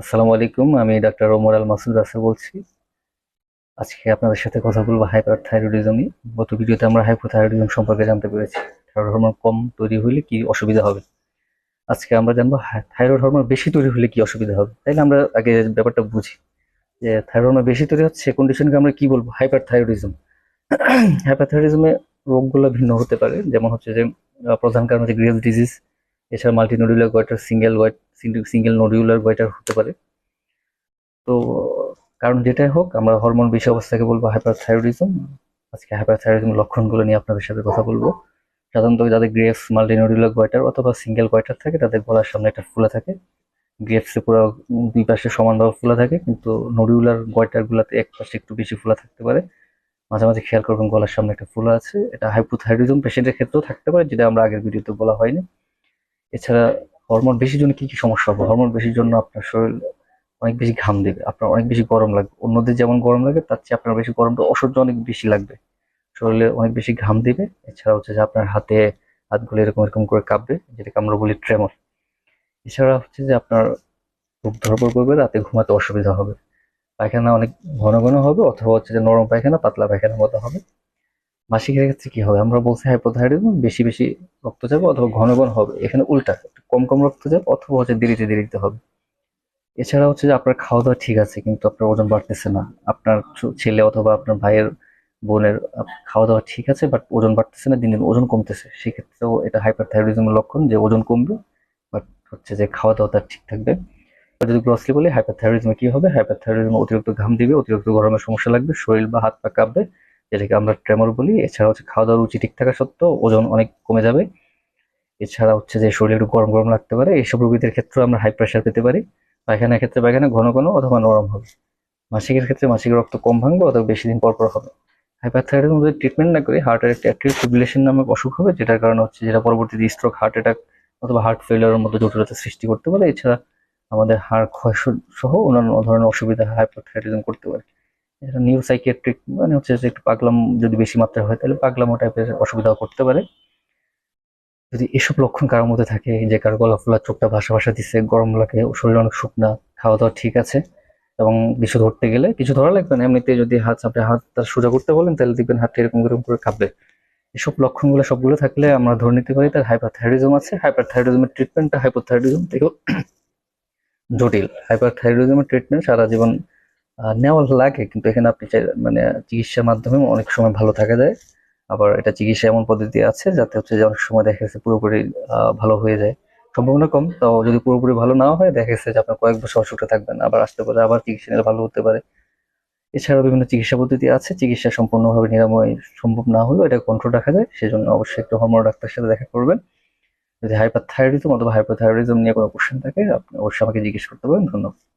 আসসালামু আলাইকুম, আমি ডাক্তার ওমর আল মাসুদ রাসেল বলছি। আজকে আপনাদের সাথে কথা বলব হাইপার থাইরয়েডিজম গত ভিডিওতে আমরা হাইপোথাইরয়েডিজম সম্পর্কে জানতে পেরেছি। থাইরয়েড হরমোন কম তৈরি হলে কি অসুবিধা হবে? আজকে আমরা জানব থাইরয়েড হরমোন বেশি তৈরি হলে কি অসুবিধা হবে? তাইলে আমরা আগে ব্যাপারটা বুঝি যে থাইরয়েড হরমোন বেশি তৈরি হচ্ছে কন্ডিশনকে আমরা কি বলব? হাইপার থাইরয়েডিজম হাইপার থাইরয়েডিজমে রোগগুলো ভিন্ন হতে পারে। যেমন হচ্ছে যে প্রধান কারণ হচ্ছে গ্রেভস ডিজিজ এছাড়া multi nodular goitre single goitre single nodular goitre হতে পারে। তো, কারণ যেটাই হোক, আমরা হরমোন বেশি অবস্থাকে বলব হাইপারথাইরয়েডিজম আজকে হাইপারথাইরয়েডিজম লক্ষণগুলো নিয়ে আপনাদের সাথে কথা বলব। সাধারণত যাদের গ্রেপস মাল্টিনোডুলার গোয়াটার অথবা সিঙ্গেল গোয়াটার থাকে, তাদের গলার সামনে একটা ফুলা থাকে। গ্রেপসে পুরো দুই পাশে সমানভাবে ফুলা থাকে, কিন্তু নডিউলার গোয়াটার গুলাতে এক পাশে একটু বেশি ফুলা থাকতে পারে। মাঝে মাঝে খেয়াল করবেন গলার সামনে একটা ফুলা আছে। এটা হাইপোথাইরয়েডিজম পেশেন্টের ক্ষেত্রেও থাকতে পারে, যেটা আমরা আগের ভিডিওতে বলা হয়নি। এছাড়া হরমোন বেশির জন্য কি কি সমস্যা হবে? হরমোন বেশির জন্য আপনার শরীর অনেক বেশি ঘাম দেবে, আপনার অনেক বেশি গরম লাগবে। অন্যদের যেমন গরম লাগে, তার চেয়ে আপনার বেশি গরমটা অসহ্য অনেক বেশি লাগবে। শরীরে অনেক বেশি ঘাম দেবে, এছাড়া হচ্ছে যে আপনার হাতে হাতগুলো এরকম এরকম করে কাঁপবে, যেটাকে আমরা বলি ট্রেমর এছাড়া হচ্ছে যে আপনার বুক ধরপড় করবে, রাতে ঘুমাতে অসুবিধা হবে। পায়খানা অনেক ঘন ঘন হবে, অথবা হচ্ছে যে নরম পায়খানা, পাতলা পায়খানার মতো হবে। মাসিকের ক্ষেত্রে কি হবে? আমরা বলছি হাইপোথাইরয়েডিজম বেশি বেশি রক্ত যাবে অথবা ঘন ঘন হবে। এখানে উল্টা কম কম রক্ত যাবে অথবা হচ্ছে দেরিতে দেরিতে হবে। এছাড়া হচ্ছে যে আপনার খাওয়া দাওয়া ঠিক আছে, কিন্তু আপনার ওজন বাড়তেছে না। আপনার ছেলে অথবা আপনার ভাইয়ের, বোনের খাওয়া দাওয়া ঠিক আছে বাট ওজন বাড়তেছে না দিন দিন ওজন কমতেছে। সেক্ষেত্রেও এটা হাইপারথাইরয়েডিজমের লক্ষণ যে ওজন কমবে বাট হচ্ছে যে খাওয়া দাওয়া তার ঠিক থাকবে। যদি গ্রসলি বলি হাইপারথাইরয়েডিজমে কি হবে? হাইপারথাইরয়েডিজমে অতিরিক্ত ঘাম দিবে, অতিরিক্ত গরমের সমস্যা লাগবে, শরীর বা হাত পা কাঁপবে যেটাকে আমরা ট্রেমর বলি, এছাড়া হচ্ছে খাওয়া দাওয়া রুচি ঠিক থাকা সত্ত্বেও ওজন অনেক কমে যাবে। এছাড়া হচ্ছে যে শরীরে একটু গরম গরম লাগতে পারে এইসব রোগীদের ক্ষেত্রেও আমরা হাই প্রেশার পেতে পারি। পায়খানার ক্ষেত্রে পায়খানা ঘন ঘন অথবা নরম হবে। মাসিকের ক্ষেত্রে মাসিক রক্ত কম ভাঙবে, অথবা বেশি দিন পর পর হবে। হাইপারথাইরয়েডিজম যদি ট্রিটমেন্ট না করি হার্টের একটা অ্যাট্রিয়াল ফিব্রিলেশন নামক অসুখ হবে, যেটার কারণে হচ্ছে যেটা পরবর্তীতে স্ট্রোক হার্ট অ্যাটাক অথবা হার্ট ফেলিয়ারের মতো জটিলতা সৃষ্টি করতে পারে। এছাড়া আমাদের হাড় ক্ষয় সহ অন্যান্য ধরনের অসুবিধা হাইপারথাইরয়েডিজম করতে পারে। এছাড়া নিউ সাইকিয়াট্রিক মানে হচ্ছে যে একটু পাগলাম যদি বেশি মাত্রায় হয়, তাহলে পাগলামো টাইপের অসুবিধাও করতে পারে। যদি এসব লক্ষণ কারোর মধ্যে থাকে, যে কারও গলা ফোলা, চোখটা ভাসা ভাসা দিচ্ছে গরম লাগে, শরীর অনেক শুকনা খাওয়া দাওয়া ঠিক আছে, এবং কিছু ধরতে গেলে কিছু ধরা লাগবে না। এমনিতে যদি হাত আপনি তার সোজা করতে বলেন, তাহলে দেখবেন হাতটা এরকম এরকম করে কাঁপবে। এসব লক্ষণগুলো সবগুলো থাকলে আমরা ধরে নিতে পারি তার হাইপারথাইরয়েডিজম আছে। হাইপারথাইরয়েডিজমের ট্রিটমেন্টটা হাইপোথাইরয়েডিজম থেকেও জটিল। হাইপারথাইরয়েডিজমের ট্রিটমেন্ট সারা জীবন নেওয়া লাগে, কিন্তু এখানে আপনি মানে চিকিৎসার মাধ্যমে অনেক সময় ভালো থাকা যায়। আবার এটা চিকিৎসা এমন পদ্ধতি আছে যাতে হচ্ছে যে অনেক সময় দেখা গেছে পুরোপুরি ভালো হয়ে যায়। সম্ভাবনা কম তাও যদি পুরোপুরি ভালো না হয়, দেখা গেছে যে আপনার কয়েক বছর অসুখটা থাকবেন আবার আসতে পারে, আবার চিকিৎসা নিলে ভালো হতে পারে। এছাড়াও বিভিন্ন চিকিৎসা পদ্ধতি আছে, চিকিৎসা সম্পূর্ণভাবে নিরাময় সম্ভব না হলেও এটা কন্ট্রোল রাখা যায়, সেজন্য অবশ্যই একটু হরমোন ডাক্তারের সাথে দেখা করবেন। যদি হাইপারথাইরয়েডিজম অথবা হাইপোথাইরয়েডিজম নিয়ে কোনো কোশ্চেন থাকে, আপনি অবশ্যই আমাকে জিজ্ঞেস করতে পারেন। ধন্যবাদ।